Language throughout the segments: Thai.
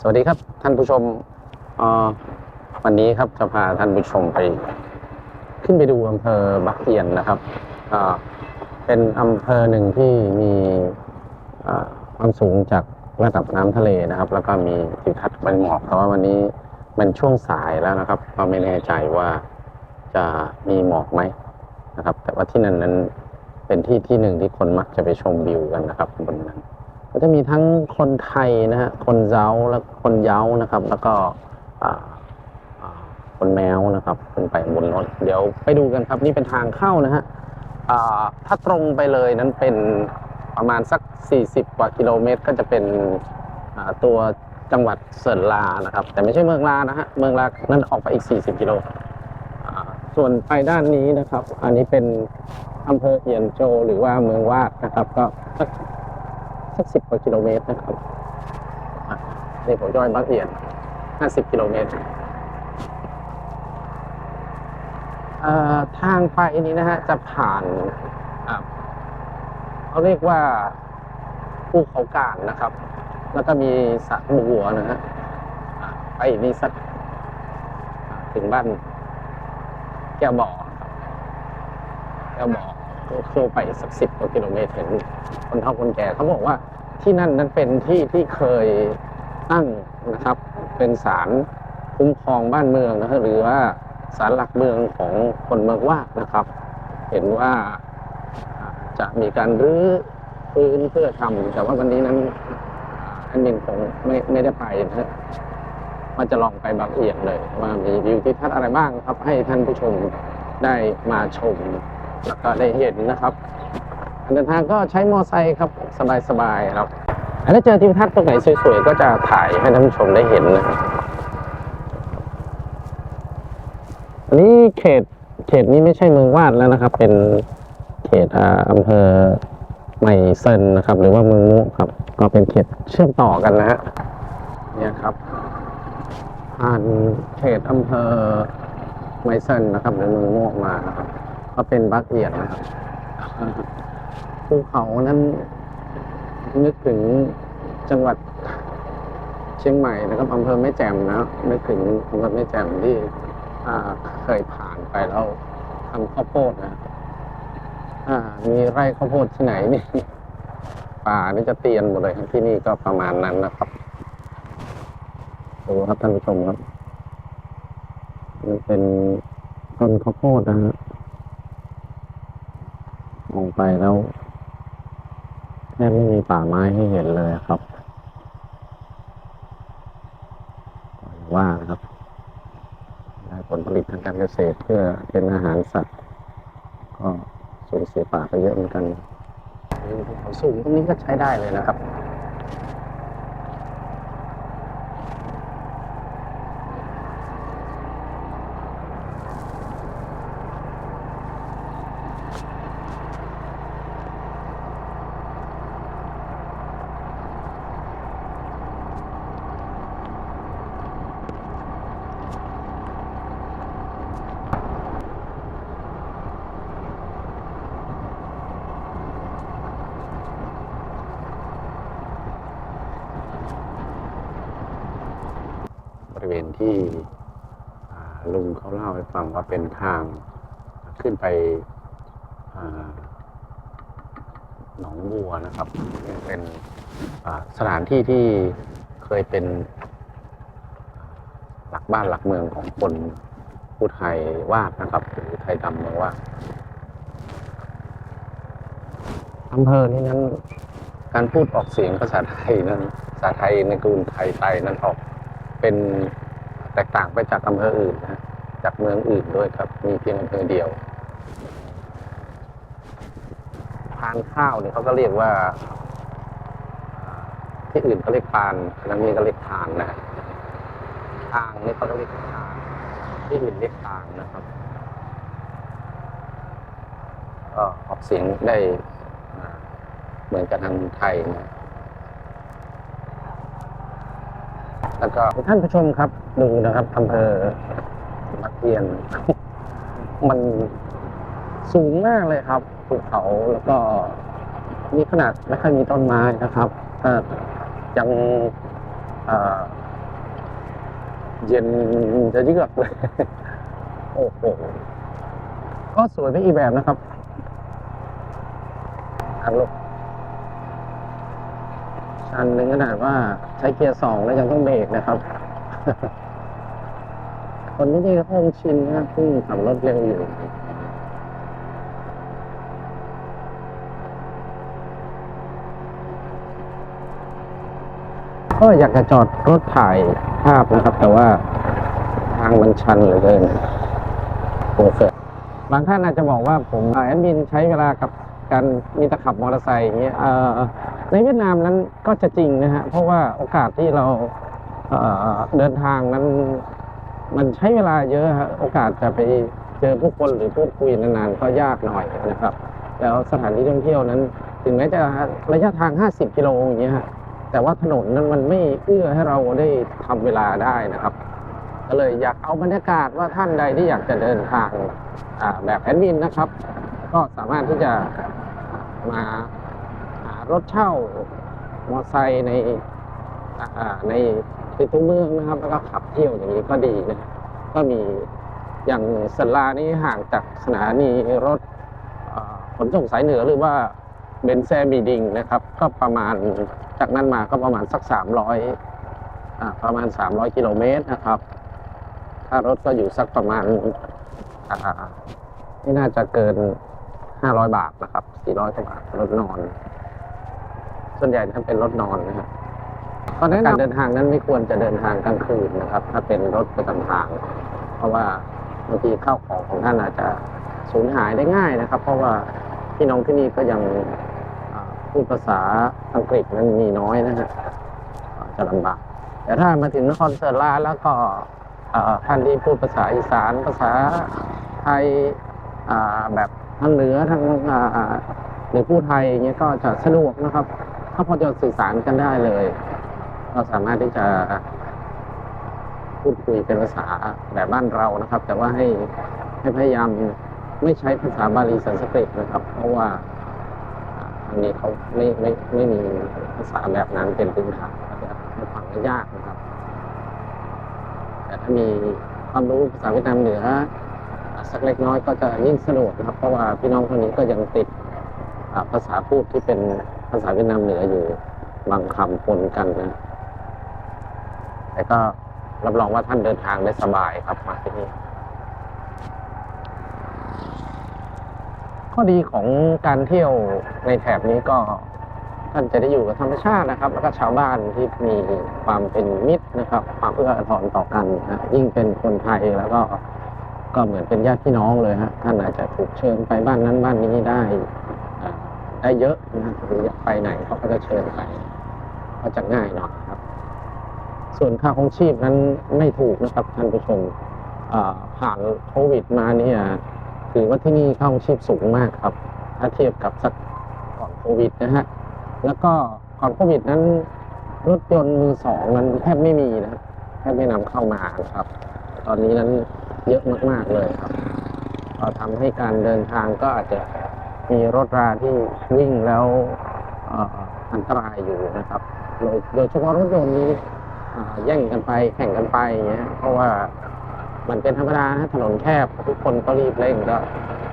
สวัสดีครับท่านผู้ชมวันนี้ครับจะพาท่านผู้ชมไป ขึ้นไปดูอำเภอบักเอียนนะครับเป็นอำเภอหนึ่งที่มีความสูงจากระดับน้ำทะเลนะครับ แล้วก็มีทิวทัศน์ใบหมอกแต่ว่าวันนี้มันช่วงสายแล้วนะครับก็ไม่แน่ใจว่าจะมีหมอกไหมนะครับ แต่ว่าที่นั่นนั้นเป็นที่ที่หนึ่งที่คนมักจะไปชมวิวกันนะครับบนนั้น ก็จะมีทั้งคนไทยนะฮะคนเย้าและคนเย้านะครับ แล้วก็คนแมวนะครับขึ้นไปบนรถเดี๋ยวไปดูกันครับนี่เป็นทางเข้านะฮะถ้าตรงไปเลยนั้นเป็นประมาณสัก 40 กว่ากิโลเมตร ก็จะเป็นตัวจังหวัดเซินลานะครับ แต่ไม่ใช่เมืองลานะฮะเมืองลานั่นออกไปอีก 40 กิโลส่วนไปด้านนี้นะครับ อันนี้เป็นอำเภอเอียนโจหรือว่าเมืองวาดนะครับ ก็ สักสิบกว่ากิโลเมตรนะครับอะนี่ผมจอยบางเอียนห้าสิบกิโลเมตรทางไปนี้นะฮะจะผ่านเขาเรียกว่าภูเขาการนะครับ แล้วก็มีสระบัวนะฮะไปนี่สักถึงบ้านแก้วบ่อแก้วบ่อเข้าไปสักสิบกว่ากิโลเมตรถึงคนเฒ่าคนแก่เขาบอกว่า ที่นั่นนั้นเป็นที่ที่เคยตั้งนะครับ เป็นศาลคุ้มครองบ้านเมืองนะครับหรือว่าศาลหลักเมืองของคนเมืองว่านะครับ เห็นว่าจะมีการรื้อฟื้นเพื่อทำแต่ว่าวันนี้นั้นอ่าแอดมินคงไม่ไม่ได้ไปนะฮะว่าจะลองไปบางเอียงเลยว่ามีวิวทิวทัศน์อะไรบ้างครับ ให้ท่านผู้ชมได้มาชม แล้วก็ได้เห็นนะครับ เดินทางก็ใช้มอไซค์ครับสบายๆครับถ้าเจอทิวทัศน์ตรงไหนสวยๆก็จะถ่ายให้ท่านผู้ชมได้เห็นนะครับอันนี้เขตเขตนี้ไม่ใช่เมืองวาดแล้วนะครับ เป็นเขตอำเภอใหม่เซินนะครับ หรือว่าเมืองมุครับ ก็เป็นเขตเชื่อมต่อกันนะฮะเนี่ยครับผ่านเขตอำเภอไมเซนนะครับหรือเมืองม่วงมานะครับก็เป็นบักเอียดนะครับ ภูเขานั้น นึกถึงจังหวัดเชียงใหม่นะครับอำเภอแม่แจ่มนะนึกถึงอำเภอแม่แจ่มที่เคยผ่านไปแล้วทำข้าวโพดนะมีไร่ข้าวโพดที่ไหนนี่ป่านี่จะเตียนหมดเลยที่นี่ก็ประมาณนั้นนะครับดูครับท่านผู้ชมครับนี่เป็นต้นข้าวโพดนะฮะมองไปแล้ว แทบไม่มีป่าไม้ให้เห็นเลยครับว่านะครับ ได้ผลผลิตทางการเกษตรเพื่อเป็นอาหารสัตว์ ก็สูญเสียป่าไปเยอะเหมือนกันวิวภูเขาสูงตรงนี้ก็ใช้ได้เลยนะครับ ริเวณที่ลุงเขาเล่าให้ฟังว่าเป็นทางขึ้นไปหนองบัวนะครับ เป็นสถานที่ที่เคยเป็นหลักบ้านหลักเมืองของคนผู้ไทยวาดนะครับ หรือไทยดำเมืองวาดอำเภอนี้นั้น การพูดออกเสียงภาษาไทยนั้นภาษาไทยในกลุ่มไทยไตนั้นออก เป็นแตกต่างไปจากอำเภออื่นนะจากเมืองอื่นด้วยครับ มีเพียงอำเภอเดียวพานข้าวเนี่ยเขาก็เรียกว่า ที่อื่นเขาเรียกพานแล้วนี่ก็เรียกทานนะทางนี่เขาเรียกทานที่อื่นเรียกทางนะครับก็ออกเสียงได้เหมือนกับทางไทยนะ แล้วก็ท่านผู้ชมครับดูนะครับอำเภอมักเทียน มันสูงมากเลยครับภูเขาแล้วก็นี่ขนาดไม่ค่อยมีต้นไม้นะครับถ้ายังเอ่อเย็นจะเยือกเลยโอ้โหก็สวยไปอีกแบบนะครับครับลูก ชันหนึ่งขนาดว่าใช้เกียร์สองแล้วยังต้องเบรกนะครับ คนที่นี่ก็คงชินนะเพิ่งขับรถเร็วอยู่ก็อยากจะจอดรถถ่ายภาพนะครับ แต่ว่าทางมันชันเหลือเกินโอเคบางท่านอาจจะบอกว่าผมแอดมินใช้เวลากับการมีตะขับมอเตอร์ไซค์อย่างเงี้ยเอ่อ ในเวียดนามนั้นก็จะจริงนะฮะเพราะว่าโอกาสที่เราเเดินทางนั้นมันใช้เวลาเยอะฮะโอกาสจะไปเจอผู้คนหรือพูดคุยนานๆก็ยากหน่อยนะครับ แล้วสถานที่ท่องเที่ยวนั้น ถึงแม้จะระยะทาง 50 กิโลอย่างเงี้ยฮะแต่ว่าถนนนั้นมันไม่เอื้อให้เราได้ทำเวลาได้นะครับ ก็เลยอยากเอาบรรยากาศว่าท่านใดที่อยากจะเดินทางแบบแอดมินนะครับ ก็สามารถที่จะมา รถเช่ามอไซค์ในในในตัวเมืองนะครับ แล้วก็ขับเที่ยวอย่างนี้ก็ดีนะก็มีอย่างสลานี่ห่างจากสถานีรถขนส่งสายเหนือหรือว่าเบนแซบีดิงนะครับ ก็ประมาณจากนั้นมาก็ประมาณสักสามร้อยประมาณสามร้อยกิโลเมตรนะครับ ถ้ารถก็อยู่สักประมาณไม่น่าจะเกินห้าร้อยบาทนะครับสี่ร้อยกว่าบาทรถนอน ส่วนใหญ่ถ้าเป็นรถนอนนะครับก็แนะนำ การเดินทางนั้นไม่ควรจะเดินทางกลางคืนนะครับ ถ้าเป็นรถประจำทาง เพราะว่าบางทีข้าวของของท่านอาจจะสูญหายได้ง่ายนะครับ เพราะว่าพี่น้องที่นี่ก็ยังอ่าพูดภาษาอังกฤษนั้นมีน้อยนะฮะอ่าจะลำบาก แต่ถ้ามาถึงนครเสร์ลาแล้วก็เอ่อท่านที่พูดภาษาอีสานภาษาไทยอ่าแบบทางเหนือทางอ่าหรือผู้ไทยอย่างเงี้ยก็จะสะดวกนะครับ ถ้าพอจะสื่อสารกันได้เลยก็สามารถที่จะพูดคุยเป็นภาษาแบบบ้านเรานะครับ แต่ว่าให้ให้พยายามไม่ใช้ภาษาบาลีสันสกฤตนะครับ เพราะว่าอ่าทางนี้เขาไม่ไม่ไม่มีภาษาแบบนั้นเป็นพื้นฐานก็จะให้ฟังยากนะครับ แต่ถ้ามีความรู้ภาษาเวียดนามเหนือสักเล็กน้อยก็จะยิ่งสะดวกนะครับ เพราะว่าพี่น้องคนนี้ก็ยังติดภาษาพูดที่เป็นาษาเวียดนามเหนืออยู่ บางคำปนกันนะ แต่ก็รับรองว่าท่านเดินทางได้สบายครับมาที่นี่ข้อดีของการเที่ยวในแถบนี้ก็ท่านจะได้อยู่กับธรรมชาตินะครับ แล้วก็ชาวบ้านที่มีความเป็นมิตรนะครับ ความเอื้ออาทรต่อกันนะยิ่งเป็นคนไทยแล้วก็ก็เหมือนเป็นญาติพี่น้องเลยฮะท่านอาจจะถูกเชิญไปบ้านนั้นบ้านนี้ได้ ได้เยอะนะหรืออยากไปไหนเขาก็จะเชิญไป ก็จะง่ายหน่อยครับ ส่วนค่าของชีพนั้นไม่ถูกนะครับท่านผู้ชมผ่านโควิดมาเนี่ยถือว่าที่นี่ค่าของชีพสูงมากครับ ถ้าเทียบกับสักก่อนโควิดนะฮะแล้วก็ก่อนโควิดนั้นรถยนต์มือสองมันแทบไม่มีนะครับแทบไม่นำเข้ามาครับ ตอนนี้นั้นเยอะมาก ๆ เลยครับก็ทำให้การเดินทางก็อาจจะ มีรถราที่วิ่งแล้วอันตรายอยู่นะครับโดยโดยเฉพาะรถยนต์นี้แย่งกันไปแข่งกันไปอย่างเงี้ยเพราะว่ามันเป็นธรรมดานะถนนแคบทุกคนก็รีบเร่งก็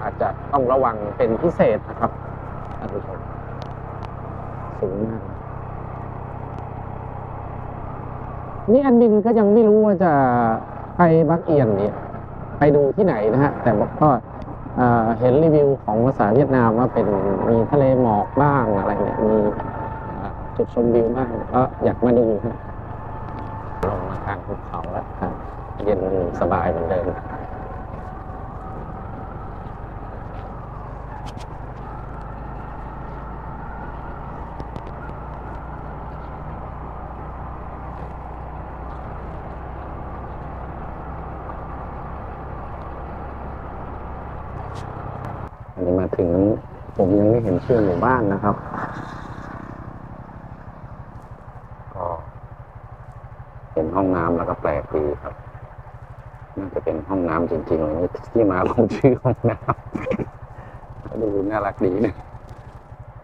อาจจะต้องระวังเป็นพิเศษนะครับท่านผู้ชมสูงมากนี่แอดมินก็ยังไม่รู้ว่าจะไปบักเอียนเนี่ยไปดูที่ไหนนะฮะ แต่ก็ เห็นรีวิวของภาษาเวียดนามว่าเป็นมีทะเลหมอกบ้างอะไรเนี่ยมีจุดชมวิวบ้างก็อยากมาดูฮะลงมาทางภูเขาแล้วเย็นสบายเหมือนเดิม ถึงผมยังไม่เห็นชื่อหมู่บ้านนะครับก็เห็นห้องน้ำแล้วก็แปลกดีครับน่าจะเป็นห้องน้ำจริงๆเลยที่มาของชื่อห้องน้ำดูน่ารักดีนะ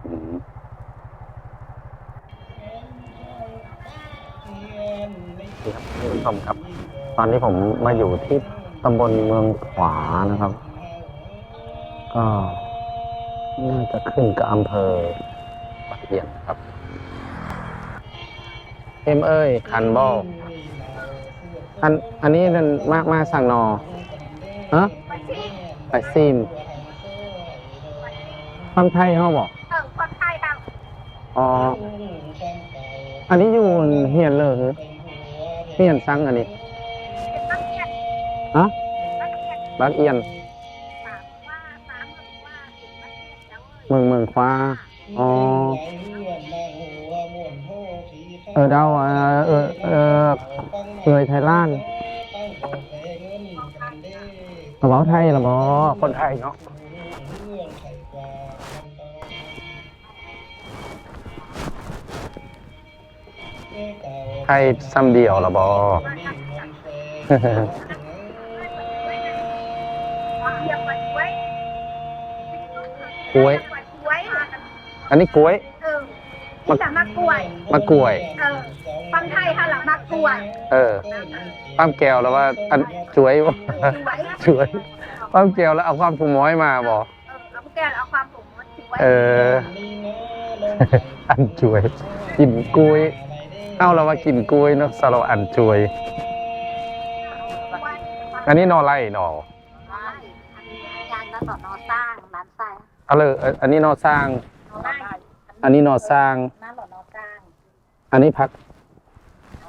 อืมนี่ครับท่านผู้ชมครับ ตอนที่ผมมาอยู่ที่ตำบลเมืองขวานะครับ ก็ น่าจะขึ้นกับอำเภอปากเกียนครับ เอ็มเอ้ยคันบออันอันนี้นั่นมากมาสั่งนอฮะไปซิมฟังไทยเขาบอกเออคนไทยบางอ๋อ อันนี้อยู่เฮียนเลยหรือเฮียนซังอันนี้เป็นนักเรียนฮะนักเรียนบักเอียน เมืองเมืองฟ้า อ๋อ เออเดาเออเออเออเอยไทยล้านกระเป๋าไทยละบอคนไทยเนาะไทยซ้ำเดียวละบอเรียกว่าไว้ก ล้วยไว้อันนี้กล้วย เออนี่แหละมะกล้วยมะกล้วย เออฟังไทยค่ะหลังมะกล้วยเออป้ามแก้วแล้วว่า อันช่วยบ่ไว้ช่วยป้ามแก้วแล้วเอาความผูม้อยมาบอเออเอาแกเอาความผมมาถือไว้เออ อันช่วยกินกล้วย เอาเราว่ากินกล้วยเนาะสเราอันช่วย อันนี้นอไล่นอ ยางนั้นนอสร้างนั้นใส่ เอาเลยเอ่ออันนี้นอสร้างได้อันนี้นอสร้าง นั่นหรอนอสร้างอันนี้พัก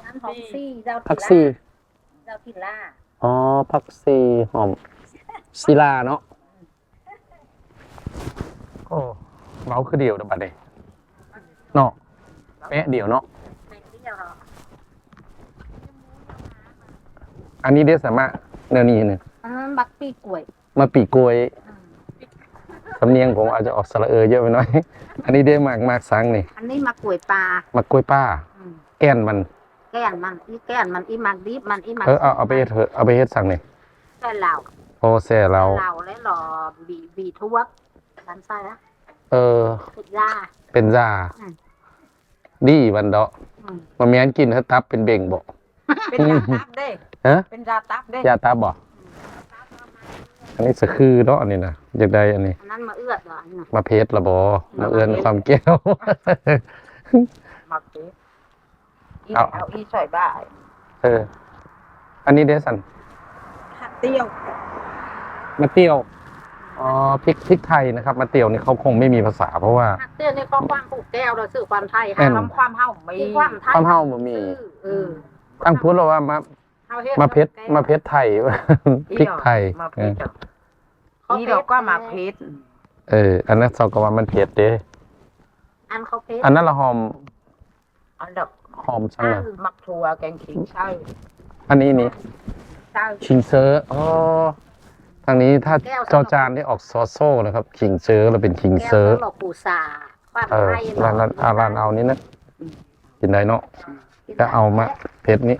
นั้นหอมซี่เจ้าพักซี่เจ้าทิล่าอ๋อพักซี่หอมศิลาเนาะโอ้เมาคือเดียวเดอบัดนี้เนาะแปะเดียวเนาะเป็นเดียวเหรออันนี้เดี๋ยวสามารถแนวนี้หนึ่งอันนั้นบักปีกล้วยมาปีกล้วย สำเนียงผมอาจจะออกสระเออเยอะไปหน่อย อันนี้ได้มากมากสังนี่ อันนี้มากล้วยปลา มากล้วยป้า อืมแก้นมัน แก้นมันอีแก้นมันอีมักดิบมันอีมักเออเอาเอาไปเฮ็ดเถอะเอาไปเฮ็ดสั่งนี่แก้นเหล่าโอ้แซ่เรา เหล่าและหล่อบีบีทวกดันไส้ละเออ ติดล่าเป็นยาอืม ดีวันเดาะอืมมาแม่นกินถ้าตับเป็นเบ่งบ่เป็นยาตับเด้ ฮะเป็นยาตับเด้ยาตับบ่ อันนี้สะคือเนาะอันนี้นะอยากได้อันนี้ อันนั้นมาเอื้อดเหรออันนั้นมาเพชรละบ่มาเอื้อนความแก้วหมักสิอีเอา เอาอีใส่บ้ายเออ อันนี้เดสันเตี้ยวมาเตียวอ๋อพริกพริกไทยนะครับมาเตียวนี่เขาคงไม่มีภาษา เพราะว่าฮักเตี้ยนี่ก็ความปลูกแก้วเราสื่อความไทยแม่นทำความเห่ามีมีความไทยความเฮาบ่มีเออตั้งพูดเราว่ามา เฮฮ็ดมาเพชรมาเพชรไทยพริกไทยมาเพเออชรนี่เราก็มาเพชรเออ อันนั้นเขาก็ว่ามันเผ็ดเด้อันเขาเพชรอันนั้นละหอมอันดับหอมจังเลยหมักถั่วแกงขิงใช่อันนี้นี่ใช่คิงเซอร์อ๋อทางนี้ถ้าจอจานที่ออกซอโซ่นะครับคิงเซอร์เราเป็นคิงแก้เซอวร์หลอกปูซาความเออไทยร้านร้านอ่าร้านเอานี้นะกินได้เนาะก็เอามาเผ็ดนี้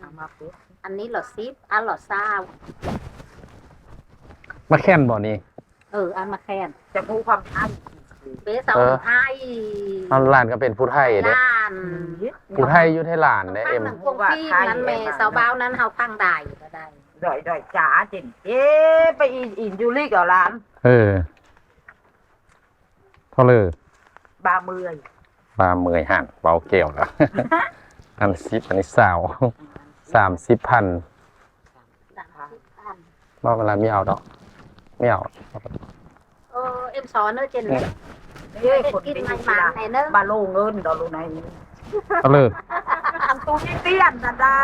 เอามาเพชร อันนี้หลอดซิปอันหลอดซาวมาแค่นบ่อนี้เออ อันมาแคนจะพูดความไทยเบสเอาเออ ไทยเอาร้านก็เป็นผู้ไทยเด้ล้านผู้ไทยอยู่ไทยลานเด้ฟัเอ็งมหนังพวกพี่นั้นเมสาวบ้าวนั้นเฮาฟังได้ก็ได้ ดอยดอยจ๋าจินเอ๊ะไปอินอินยูริกับร้านเออเท่าเลยบาเมือยปลาเมยห่านเบาเกี่ยวแล้ว อันสิบอันนี้สาว สามสิบพันดังที่พันว่าเวลาไม่เอาดอกไม่เอาเออเอ็มสอนเนอะเจนเอ้เฮ็ยดคนกินเป็นมันกีมาฬาไหนเนอะบาโลเงินดอลลูไหนนี่เท่าเลยทำตัวเตี้ยนนะดา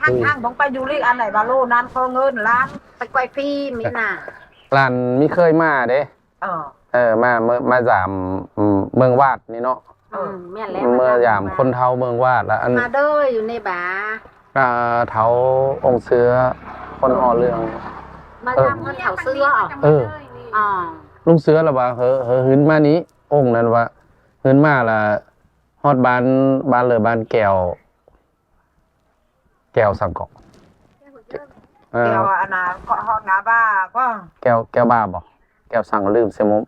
ข้างข้างๆของไปยูริอันไหนบาโลนั้นพอเงินล้านไปไกวพี่มีน่ะร้านไม่เคยมาเด้เออเออมาเมื่อมาจามอืมเมืองวาดนี่เนาะ เอออืมแม่นแล้วเมื่อยามคนเทาเมืองวาดแล้วอันมาเด้ออยู่ในบาอ่าเทาองค์เสือคนห่อเรือง มาเออทำคนเขาเสื้ออะเอออ๋อลุงเสือละว่าเฮอเฮอหืนมานี้ องค์นั้นว่าหืนมาละฮอดบ้านบ้านเลยบ้านแก้ว แก้วสังเกาะเออเดี๋ยวอันนาก็ฮอดงาบ้าก็แก้วแก้วบ้าบ่แก้วสังลืมเสียมุม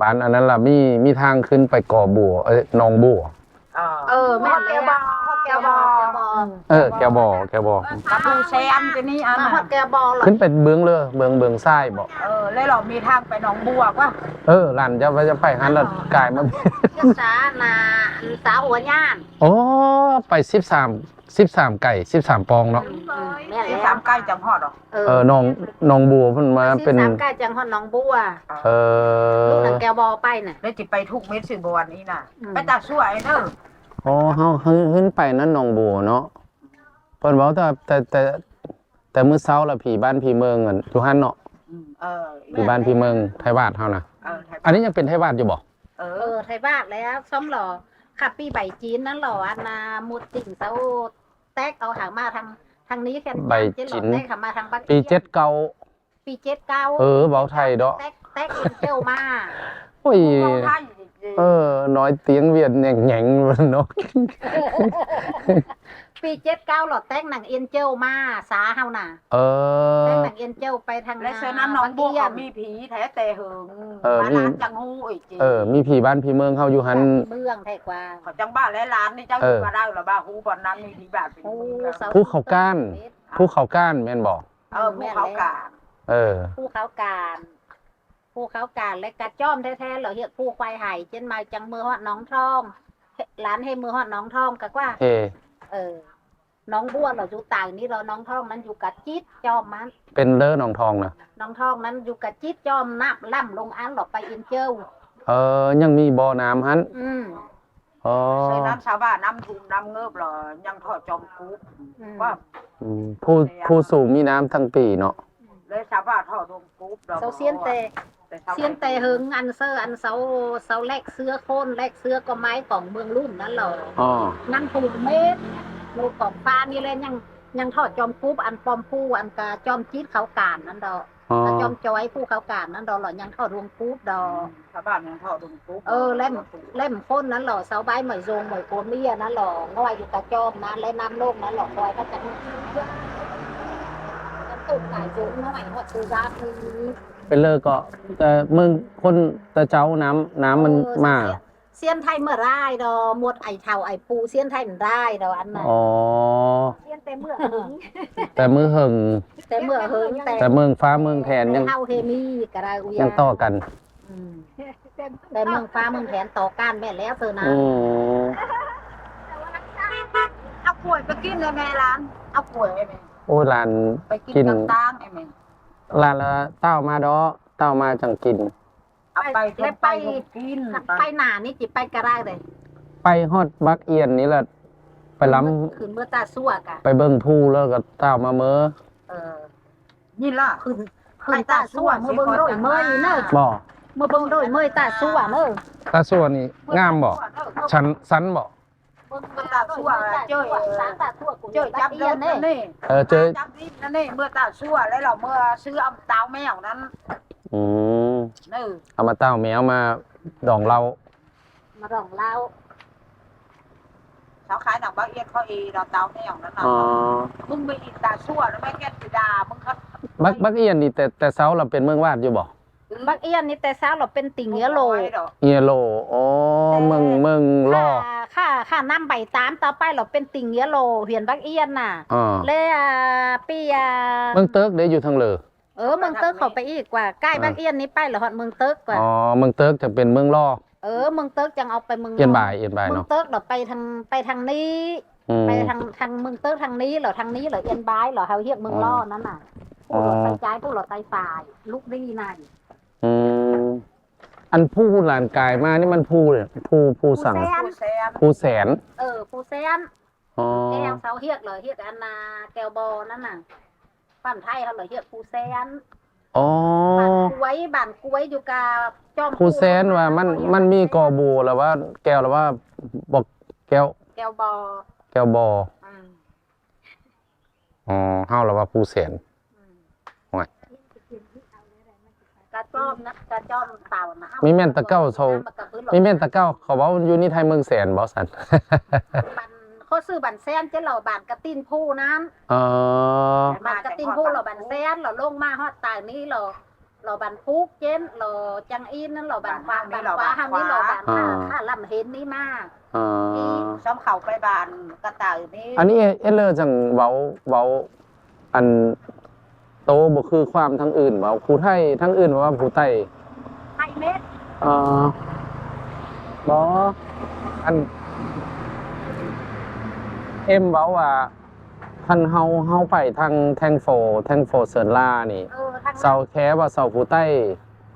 บ้านอันนั้นล่ะมีมีทางขึ้นไปก่อบัวเอ้ยหนองบัว เออเออแม่นแกแล้วบ้าแกแกวบอแกวบอเออแกวบอแกวบอกับปูแซมจะนี่อันมาน่ะฮอดแกวบอเหรอขึ้นเป็นเบื้องเลยเบื้องเบื้องซ้ายบอกเออแล้วเรามีทางไปหนองบัวป่ะเออหลานจะไปจะไปหันแล้วกลายมาเจ้าสานา สาวหัวย่านโอ้ไปสิบสามสิบสามไก่สิบสามปองเนาะแม่ที่แล้วสามใกล้จังหอดหรอเออน้องน้องบัวเพิ่นมาเป็นสามใกล้จังฮอดหน้องบัวเอลูกอหนังแกวบอไปน่ะ แล้วจิไปทุกเม็ดสิบวันนี้น่ะ อืม ไปตักช่วยเนอะอ๋อเฮาขึ้นขึ้นไปนั่นน้องบัวเนาะเพิ่นเว้าแต่แต่แต่แต่มื้อเช้าละผีบ้านผีเมืองอันอยู่หั่นเนาะเออผีบ้านผีเมืองไทยบาทเฮานะเอออันนี้ยังเป็นไทยบาทอยู่บ่ เอเอออไทยบ้านแล้วซ้อมหล่อ ขับปีใบจีนนั่นหล่ออันนามุดติ่งเสาแตกเอาหางมาทางทางนี้แค่ใบเจ๊หล่จิอนแตกหางมาทางบ้านปีเจ็ดเก้าปีเจ็ดเก้าเออเว้าไทยเนาะแตกแตกเอ็นเจลมาโอ้ยเราไทยเออ น้อยเตียงเวียดแหง่งๆเนาะ ปีเจ็ดเก้าหล่อแตกหนังเอ็นเจลมาสาเฮาน่ะเอแตกอหนังเอ็นเจลไปทางและเชนั้นน้องบัวเกียเขานมีผีแท้แต่หึงเออบ้านนี่ร้านจังหูอีกจีเออ มีผีบ้านผีเมืองเฮาอยู่หัน เมืองแท้กว่าเขาจังบ้านและร้านนี่จังเออก็ได้หรอบ้าหูบอนนั้นมีผีบาทเป็นโอ้เสาภูเขาก้าน ภูเขาก้านแม่นบอก เออภูเขากาเออผู้เขาการผู้เขาการและกระจ้อมแท้ๆเหรอเฮียผู้ควายไห่เช่นมาจังมือฮอดน้องทองร้านให้มือฮอดน้องทองกะว่าเฮ เออ น้องบัวเราอยู่ต่างนี่เราน้องทองนั้นอยู่กับจิตจอมมัน เป็นเด้อหนองทองนะน้องทองนั้นอยู่กับจิตจอมนับล่ำลงอันหลอกไปอินเจ้าเออ ยังมีบ่อน้ำหันอืมอ๋อเชนั้นชาวบ้านน้ำทุ่มน้ำเงือบเหรอยังทอดจอมกุ๊บอืมว่าอืมผู้ผู้สูงมีน้ำทั้งปีเนาะเลยชาวบ้านทอดจอมกุ๊บเสาเซียน แต่เซียนแต่หึงอันเซอร์อันเสาเสาแลกเสื้อโคนแลกเสื้อก็ไม้ของเมืองรุ่นนั่นเหรออ๋อนั่งถูกเมตรลูกของฟ้านี่เลยยังยังทอดจอมปุ๊บอันปอมผู้อันกาจอมจีดเขาการนั่นดอกอ๋อแล้วจอมจอยผู้เขาการนั่นดอกหล่อยังทอดรวงปุ๊บดอกชาวบ้านยังทอดจอมกุ๊บเออเล่มเล่มพ้นนั้นหล่อเสาใบเหมยโรงเหมยโกเมียนั่นหล่อง่อยอยู่กระจอมนะและน้ำโลกนั้นหล่อคอยก็จะกันตุกหลายจุงน้อยหอดตูราคือ เป็นเลิกก็ แต่เมืองคนแต่เจ้าน้ำน้ำมันมาเซียนไทยเมื่อไรดอกหมดไอเท่าไอปูเซียนไทยมันได้ดอกอันนั้นอ๋อเซียนแต่เมื่อหึงแต่มือเหิงแต่เมื่อหึงแต่แต่เมืองฟ้าเมืองแทนยังเท่าเฮมีกระไรอุยายังต่อกันอืมแต่เมืองฟ้าเมืองแผนต่อการแม่แล้วเธอนะอืมเอากล้วยไปกินเลยแม่ร้าน เอากล้วยไอ้แม่โอ้ยหลาน ไปกินกิน กับตางไอ้แม่ห ลานละเต้ามาดอเต้ามาจังกิน เอาไปแล้วไป กินไปหนานี่จิไปกระไรเลยไปฮอดบักเอียนนี่แหละไปล้คืนเมื่อตาซั่วกะำไปเบิ่งผู้แล้วก็เต้ามาเมื่อเออนี่ล่ะ คืนคืนตาซั่วเมื่อเบิ่งโดยเมื่อยเนอะบ่เมื่อเบิ่งโดยเมื่อยตาซั่วเนอะตาส่วนนี่งามบ่ชันสันบ่ เบิ่งตาซั่วเจ้ยสาตาซั่วกูเจ้ยจับเอียนรถนั่เน่นนี่เออเจอจับดินนั่นนี่เมื่อตาชั่วแล้วเราเมื่อซื้อเอาเตาแมวนั้นอืมนี่เอามาเต้าแมวมาดองเรามาร้องเล่าเขาขายหนังบ้าเอียดเขาเอเราเตาแมวนั้นน่ะอ๋อมึงไปอินตาชั่วแล้วแม่แกติดามึงเขาบักบักเอียนนี่แต่แต่เซาเราเป็นเมืองวาดอยู่บ่ บักเอียนนี่แต่เช้าเราเป็นติ่งเนื้อโลเอียโลอ๋อเมืองเมืองล่อค่าค่าน้ำใบตามต่อไปเราเป็นติ่งเนื้อโลเหียนบักเอียนน่ะอ๋อเลยอ่าปีอ่าเมืองเติร์กเด้อยู่ทางเลอเออเมืองเติกเขาไปอีกกว่าใกล้อ่าบักเอียนนี่ไปเหรอฮอดเมืองเติกกว่าอ๋อเมืองเติร์กจะเป็นเมืองล่อเออเมืองเติกจังเอาไปเมืองเอียนบ่ายเอียนบ่ายเมืองเนาะเติกเราไปทางไปทางนี้อืมไปทางทางเมืองเติกทางนี้เหรอทางนี้เหรอเอียนบายเหรอเฮาเฮียกเมืองล่อนั่นน่ะอ๋อผู้หลอดไตใจผู้หลอดไตฝ่าย ลูกดีนาย อืมอันผู้หลานกายมานี่มันผู้เลยผู้ผู้สั่งผู้แซมผู้แสน เออผู้แซนอ๋อแก้วเสาเฮียกเหรอเฮียกอันนาแก้วบอนั่นน่ะปั้นไทยเขาเหรอเฮียกผู้แซนอ๋อบ้านกล้วยบ้านกล้วยอยู่กับจอมผู้แสนว่ามันมันมีกอบูแล้วว่า แก้วแล้วว่าบอกแก้ว แก้วบอแก้วบออืมอ๋อเฮาแล้วว่าผู้แสน อืม โอ้ย กระจอมนะกระจอมเต่านะมีแม่นตะเก้าเท่ามีแม่นตะเก้าเขาเว้าอยู่นี่ไทยเมืองแสนบ่สันบันเขาซื้อบันแซนเจ้าเหล่าบานกระตินผู้นั้นอ๋อบานกระตินผู้เราบันแซนเราลงมาฮอดตายนี้เราเราบันพุกเจนเราจังอินนั่นเราบันฟ้าบันฟ้าทางนี้เราบันค่าค่าลำเห็นนี่มากอ๋ออีซ้อมเข่าไปบานกระต่ายนี่อันนี้เอเลอร์จังเว้าเว้าอัน โตบ่คือความทั้งอื่นเว้าผู้ไทยทั้งอื่นว่าผู้ไทยไทยเม็ดเอ่อบ่อัน เอ็มเว้าว่าท่านเฮาเฮาไปทางแทงโฟแทงโฟเซินล่านี่เออทางเซาแค่ว่าเซาผู้ใต้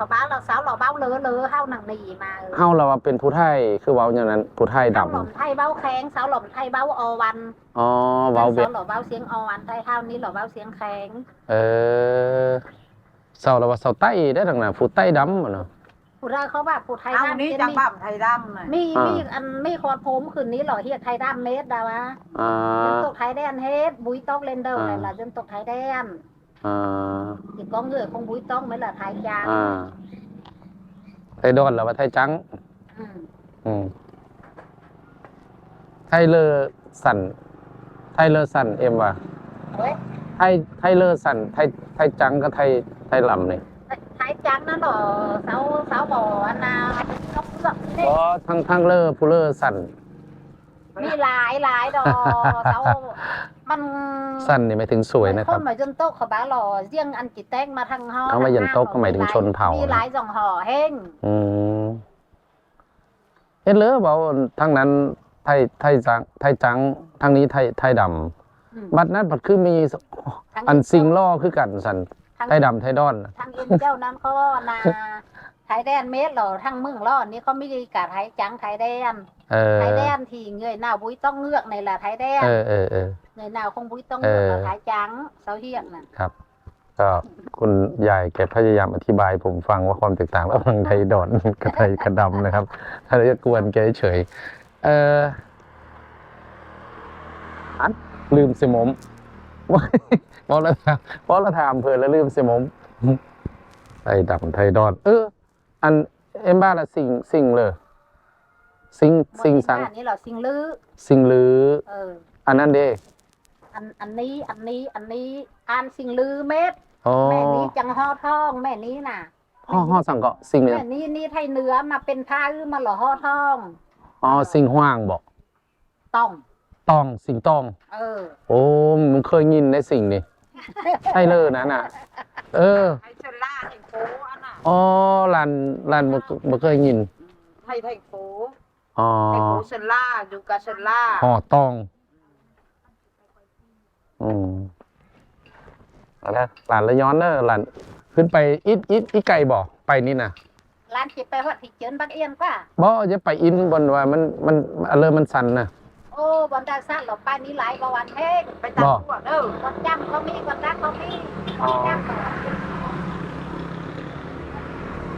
เขาบ้าเราสาวเราเบ้าเลอะเลอะเฮาหนังหนีมาเออเฮาเราว่าเป็นผู้ไทยคือเว้าอย่างนั้นผู้ไทยดำสาวหล่อมไทยเบ้าแข็งสาวหล่อมไทยเบ้าอวันอ๋อเว้าเบ็สาดวหล่อเบ้าเสียงอวันไทยเท่านี้หล่อเบ้าเสียงแข็งเออเซาเราว่าเซาใต้ได้ดังน่ะผู้ใต้ดำอะเนาะผู้ได้เขาว่าผู้ไทยเอาดำนี้เสียงจังมีบ้ามไทยดำน่ะมีอ่ามีมีอันมีคอดผมคืนนี้หล่อเฮียไทยดำเม็ดดาวะอ่าจนตกไทยแดนเฮ็ดบุยตอกเลนเดอร์อ่าอะไรล่ะจนตกไทยแดน อ่าอีกกองเหงื่อคงบุยตอกไม่ละไทยจางอ่าไทยดอนแล้วว่าไทยจังอืมอืมไทยเลอสันไทยเลอสันเอ็มว่ะเว้ยไทยไทยเลอสันไทยไทยจังกับไทยไทยลำนี่ไทยจังนั่นหรอสาวสาวบ่ออันนาเป็นนกเลือกนี่อ๋อทั้งทั้งเลอผู้เลอสันมีหลายหลายดอกสาว มันสันนี่หมายถึงสวยนะคครันบหมายจนโต๊ะเขาบ้าหล่อเสี่ยงอันจิตแตกมาทางเฮาเอามายันโต๊ะก็หมายถึงชนเผ่ามีมีหลายจ่องห่อแห้งอืมเอ็นเลอบอกว่าทั้งนั้นไทยไทยจังไทยจังทางนี้ไทยไทยดอืมำบัดนั้นบัดคือมีทั้งอันซิงล่อคือกันสันทั้งไทยดำไทยดอนทางเอ็นเจ้านั้นเขานาไทยแดนเมตรหรอทั้งเมืองล่อนี่เขาไม่ได้กะไทยจังไทยแดน เออไทยแดนที่เงยหน้าบุ้ยต้องเงือกในละไทยแดนเออเออเออเงยหน้าคงบุ้ยต้องเงือกเออละไทยจังเสาเฮียนน่ะครับก็คุณยายแกพยายามอธิบายผมฟังว่าความแตกต่างระหว่างไทยดอน กับไทยกระดำนะครับ ถ้าเราจะกวนแกเฉยๆเอออันลืมเสยหมมเพราะเราถามเพราะเราถามเพลินแล้วลืมเสยหมมไทยดำไทยดอน เออ อันเอ็มบ้าละสิงสิงเลย สิงสิงสังอันนี้เหรอสิงลือสิงลือเอออันนั้นเด้อันอันนี้อันนี้อันนี้อ่านสิงลือเม็ดอ๋อแม่นี้จังห่อทองแม่นี้น่ะห่อห่อสังเกาะสิงเนี่ยแม่นี้นี่ไทยเนื้อมาเป็นผ้าอื้อมาหล่อห่อทองอ๋อสิงห่วางบอกต้องตองสิงตอง เออ โอ้มึงเคยยินได้สิ่งนี่ใช่เลยนะน่ะ เออไทยเชนล่าไทยโฟอันน่ะอ๋อลันลันบ่บ่เคยยินไทยไทยโฟ อ๋อไทยโฟเชนล่าอยู่กับเชนล่าห่อตอง อืมเอาละหลานละย้อนเนอะหลานขึ้นไปอิดอิดอีไก่บ่ไปนี่นะร้านจิไปวัดที่เจินบักเอียนป่ะบ่จะไปอินบนว่ามันมันอะเลอมันสั่นนะโอ้บอนดาซ่าหล่อป้านนี้หลายกว่าวันเพ่งไปตัดตัวเด้อวันจังเขามีวันรักเขามีอ๋อจังเขา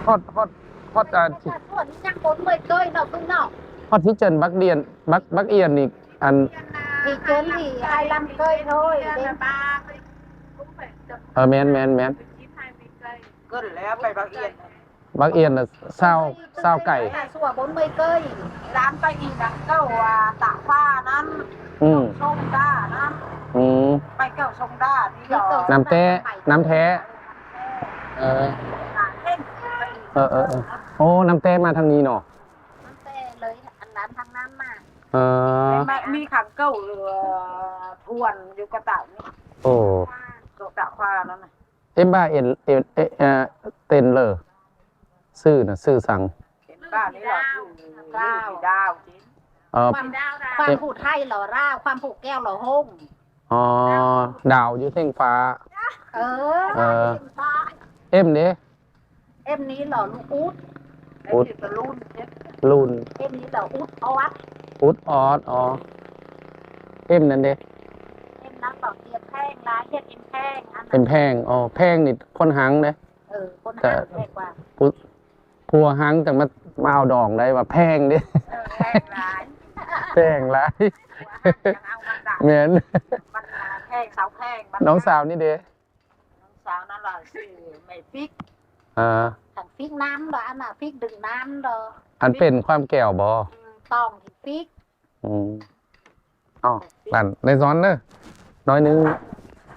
ฮอดฮอดฮอดอ่าที่ส่วนจังบนเมื่อยเกยเนาะพึ่งเนาะฮ อดที่เจนบักเดียนบักบักเอียนนี่อันที่เจินที่ไอลำเกยโ thôi เด่นเออแมนแมนแมนก็แล้วไปบางเอียนบักเอียนน่ะเศร้าเศร้าไก่สัวบนเมื่อยเกยร้านไปอีกดังเก้าว่าตากฟ้านั้นอืมชงด้านั้นอืม ไปเก้าชงด้านี่หรอน้ำแท้น้ำแท้ เออเพ่งเออเออเออโอ้น้ำแต้มาทางนี้เนาะ น้ำแต่เลยอันนั้นทางนั้นมา เออมีขังเก้าเรือทวนอยู่กระต่ายนี่โอ้กระต่ายฟ้านั้นน่ะเอ็มบ้าเอ็นเอ็นเอ็นเอ่อเต้นเลยซื่อนะซื่อสั่งเห็นบ้านนี่หรอดาวดาวจริงเออความความผูกไทยหล่อร่าความผูกแก้วหล่อหงอ๋อดาวอยู่เท่งฟ้า เออเออ เอ็มเด้เอ็มนี้หล่อลูกอุดไอ้ที่ตะลุ่นเจ็ดลูนเอ็มนี้หล่ออุดเอาวัด อุดออดอ๋อเอ็มนั่นเด้เอ็มนั้นหล่อเตียนแพงร้ายเฮ็ดเอ็มแพงอันเป็นแพงอ๋อแพงนี่คนหังเด้ เออคนห้างแพงกว่าผัวหังแต่มามาเอาดองได้ว่าแพงเด้ เออแพงหลายแพงหลายเอามันดักเหมือนมันแพงสาวแพงมันน้องสาวนี่เด้น้องสาวนั่นแหละชื่อไม่ฟิกอ่าถังฟิกน้ำเหรออันน่ะฟิกดึงน้ำเหรออันเป็นความแก้วบ่อืม ต้องที่ฟิกอืมอ๋อหลานในซ้อนเนอะน้อยนึง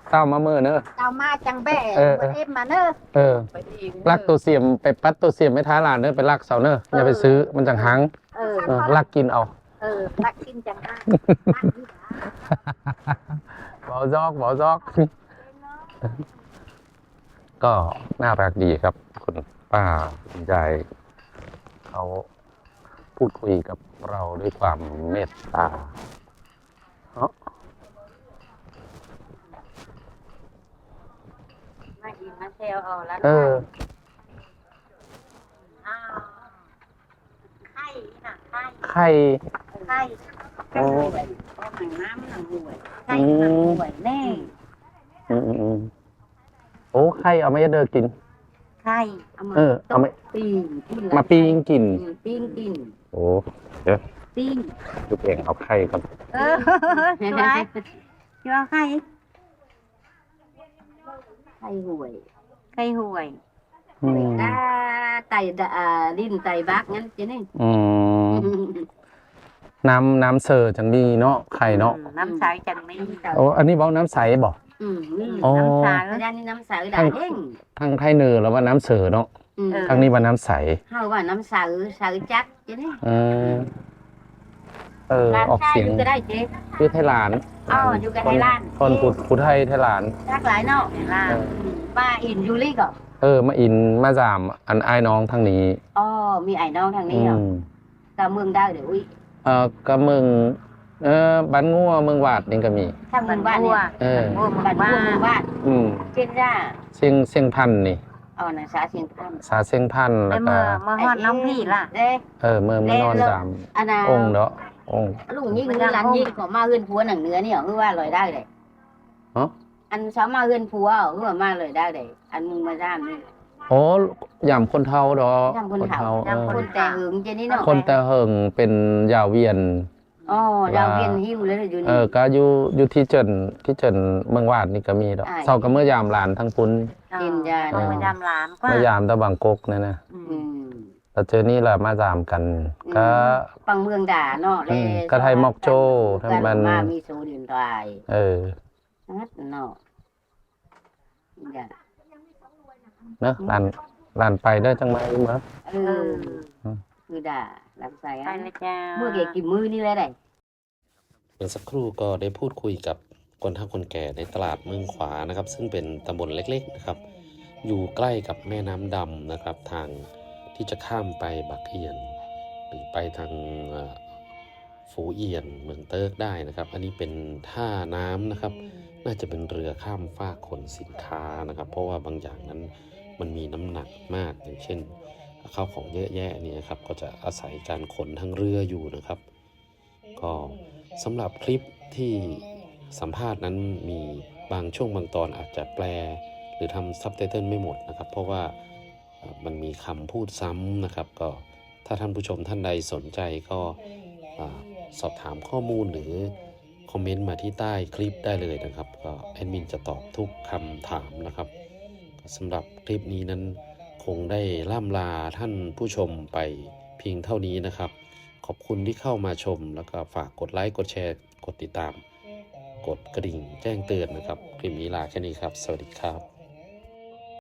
เต้ามาเมื่อเนอะเอามาจังแบ่เออเออ เอ็มมาเนอะเออไปอีกลักตัวเสียมไปปัดตัวเสียมไม่ท้าหลานเนอะไปลักเสาเนอะอย่าไปซื้อมันจังหังเออเออลักกินเอา เออตักกินจังได้ตักนี่นะบอจอกบอจอก ก็น่ารักดีครับ คุณป้าคุณยายเขาพูดคุยกับ เราด้วยความเมตตาเนาะมาอีมาเซลเอาแล้วเอออ้าวไข่น่ะไข่ไข่ไข่โอ้ไข่หวยหนังน้ำหนังหวยไข่หนังหวยแน่อืมอืมอืมโอ้ไข่เอาไม่เดินกิน ไข่เอามาเออเอาไม่ปิ้งกินมาปิ้งกิน อืมปิ้งกินโอ้เดี๋ยวปิ้งลูกเองเอาไข่ก่อนเออช่วยช่วยไข่ไข่หวยไข่หวยอืมอ่าไต่ดะอ่าลิ้นไต่บักงั้นจีนี่อืมน้ำน้ำเซอร์จังมีเนาะไข่เนาะ น้ำใสจังไม่โอ้อันนี้บอกน้ำใสบอก อืมนี่อ๋อ น้ำใสแล้วด้านนี้น้ำใสด่าเด้งทางไทยเนอร์แล้วว่าน้ำเซอร์เนาะอืมทางนี้ว่าน้ำใส เฮาว่าน้ำใสใสจัดจีนี่เออ เออ ร้านออกชายเสียงอยู่ก็ได้เจ๊ชื่อไทยหลานอ๋ออยู่กับไทยหลานคนพูดพูดไทยไทยหลานรักหลายเนาะล่ะเออป้าอินยูริก็เออ มาอิน มาจาม อันไอ้ายน้องทางนี้ อ๋อมีไอ้น้องทางนี้อืเนาะมตาเมืองดาวเดี๋ยวอุ้ยเออก็เมือง เออบ้านงัวเมืองวาดนี่ก็มี ทางเมืองบ้านเนี่ยเออ โอ้บ้านบัวเมืองบ้านอืมเช่นจ้าเสียงเสียงพันธุ์นี่อ๋อนะสาเชียงคานสาเสียงพันธุ์แล้วก็มาฮอดน้องพี่ล่ะ เด้เออเมื่อมานอนจามอันน่ะองค์เนาะองค์ ลุงยิ่งร้านยิ่งของมาเฮือนผัวหนังเนื้อเนี่ยคือว่าลอยได้เลยเนาะอันเช้ามาเฮือนผัวคือว่ามาเลยได้เลยอันมึงมาด้านนี่ โอ้ยำคนเท่าดอกยำคนเฒ่า เออคนแต่หึงเจนี่เนาะคนแต่เหิงเป็นยาวเวียน อ๋อดาวเวียนหิวเลยอยู่เอนี่อก็อยู่อยู่ที่เจินที่เจินเมืองวาดนี่ก็มีดอกอ่าเศร้าก็เมื่อยามหลานทั้งปุ้นกินยาเออมายามหลานก็เมื่อยามตะบางกกเนี่ยนะอืมแต่เจอนี่แหละมาจามกัน ก็ปังเมืองด่าเนาะอืมก็ไทยมอกโจ้ทั้งมันมามีโซดินรายเออนัดเนาะอย่าเนอะหลานหลานไปได้จังไหมเมื่อเออคือด่า ลำไส้ไปเลยจ้าเมื่อเกี่กี่มือนี่เลยได้เมื่อสักครู่ก็ได้พูดคุยกับคนเฒ่าคนแก่ในตลาดเมืองขวานะครับ ซึ่งเป็นตำบลเล็กๆนะครับ อยู่ใกล้กับแม่น้ำดำนะครับ ทางที่จะข้ามไปบักเอียน หรือไปทางเอ่อฟูเอียนเมืองเติร์กได้นะครับ อันนี้เป็นท่าน้ำนะครับ น่าจะเป็นเรือข้ามฟากขนสินค้านะครับ เพราะว่าบางอย่างนั้นมันมีน้ำหนักมากอย่างเช่น ข้าวของเยอะแยะเนี่ยครับก็จะอาศัยการขนทางเรืออยู่นะครับ ก็สำหรับคลิปที่สัมภาษณ์นั้นมีบางช่วงบางตอนอาจจะแปล หรือทำซับไตเติลไม่หมดนะครับ เพราะว่ามันมีคำพูดซ้ำนะครับ ก็ถ้าท่านผู้ชมท่านใดสนใจก็สอบถามข้อมูลหรือคอมเมนต์มาที่ใต้คลิปได้เลยนะครับ ก็แอดมินจะตอบทุกคำถามนะครับสำหรับคลิปนี้นั้น คงได้ล่ำลาท่านผู้ชมไปเพียงเท่านี้นะครับ ขอบคุณที่เข้ามาชม แล้วก็ฝากกดไลค์กดแชร์กดติดตาม กดกระดิ่งแจ้งเตือนนะครับ คลิปนี้ลาแค่นี้ครับ สวัสดีครับ